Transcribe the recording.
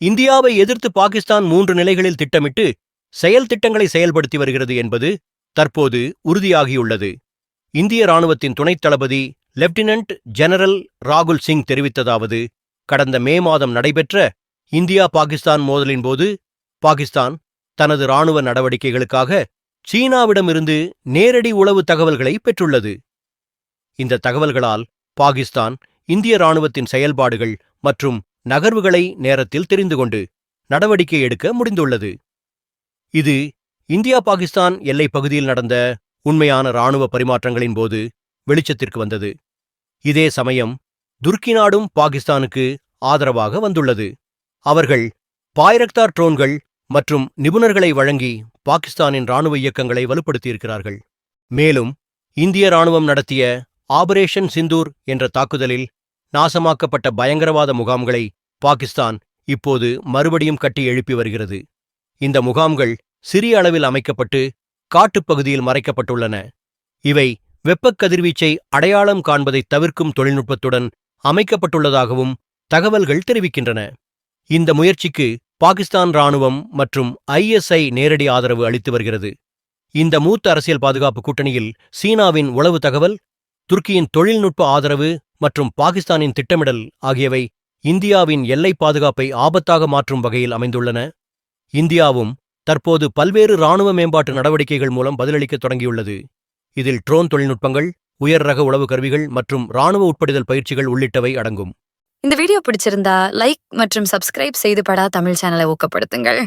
இந்தியாவை எதிர்த்து பாகிஸ்தான் மூன்று நிலைகளில் திட்டமிட்டு செயல் திட்டங்களை செயல்படுத்தி வருகிறது என்பது தற்போது உறுதியாகியுள்ளது. இந்திய ராணுவத்தின் துணைத் தளபதி லெப்டினன்ட் ஜெனரல் ராகுல் சிங் தெரிவித்ததாவது கடந்த மே மாதம் நடைபெற்ற இந்தியா பாகிஸ்தான் மோதலின் போது பாகிஸ்தான் தனது ராணுவ நடவடிக்கைகளுக்காக சீனாவிடமிருந்து நேரடி உளவு தகவல்களை பெற்றுள்ளது. இந்த தகவல்களால் பாகிஸ்தான் இந்திய ராணுவத்தின் செயல்பாடுகள் மற்றும் நகர்வுகளை நேரத்தில் தெரிந்து கொண்டு நடவடிக்கை எடுக்க முடிந்துள்ளது. இது இந்தியா பாகிஸ்தான் எல்லைப் பகுதியில் நடந்த உண்மையான ராணுவ பரிமாற்றங்களின் போது வெளிச்சத்திற்கு வந்தது. இதே சமயம் துர்க்கி நாடும் பாகிஸ்தானுக்கு ஆதரவாக வந்துள்ளது. அவர்கள் பாய்ரக்தார் ட்ரோன்கள் மற்றும் நிபுணர்களை வழங்கி பாகிஸ்தானின் ராணுவ இயக்கங்களை வலுப்படுத்தியிருக்கிறார்கள். மேலும் இந்திய ராணுவம் நடத்திய ஆபரேஷன் சிந்தூர் என்ற தாக்குதலில் நாசமாக்கப்பட்ட பயங்கரவாத முகாம்களை பாகிஸ்தான் இப்போது மறுபடியும் கட்டி எழுப்பி வருகிறது. இந்த முகாம்கள் சிறிய அளவில் அமைக்கப்பட்டு காட்டுப்பகுதியில் மறைக்கப்பட்டுள்ளன. இவை வெப்பக் கதிர்வீச்சை அடையாளம் காண்பதை தவிர்க்கும் தொழில்நுட்பத்துடன் அமைக்கப்பட்டுள்ளதாகவும் தகவல்கள் தெரிவிக்கின்றன. இந்த முயற்சிக்கு பாகிஸ்தான் ராணுவம் மற்றும் ஐஎஸ்ஐ நேரடி ஆதரவு அளித்து வருகிறது. இந்த மூத்த அரசியல் பாதுகாப்பு கூட்டணியில் சீனாவின் உளவு தகவல் துருக்கியின் தொழில்நுட்ப ஆதரவு மற்றும் பாகிஸ்தானின் திட்டமிடல் ஆகியவை இந்தியாவின் எல்லை பாதுகாப்பை ஆபத்தாக மாற்றும் வகையில் அமைந்துள்ளன. இந்தியாவும் தற்போது பல்வேறு ராணுவ மேம்பாட்டு நடவடிக்கைகள் மூலம் பதிலளிக்கத் தொடங்கியுள்ளது. இதில் ட்ரோன் தொழில்நுட்பங்கள் உயர் ரக உளவு கருவிகள் மற்றும் ராணுவ உட்படுதல் பயிற்சிகள் உள்ளிட்டவை அடங்கும். இந்த வீடியோ பிடிச்சிருந்தா லைக் மற்றும் சப்ஸ்கிரைப் செய்து படா தமிழ் சேனலை ஊக்கப்படுத்துங்கள்.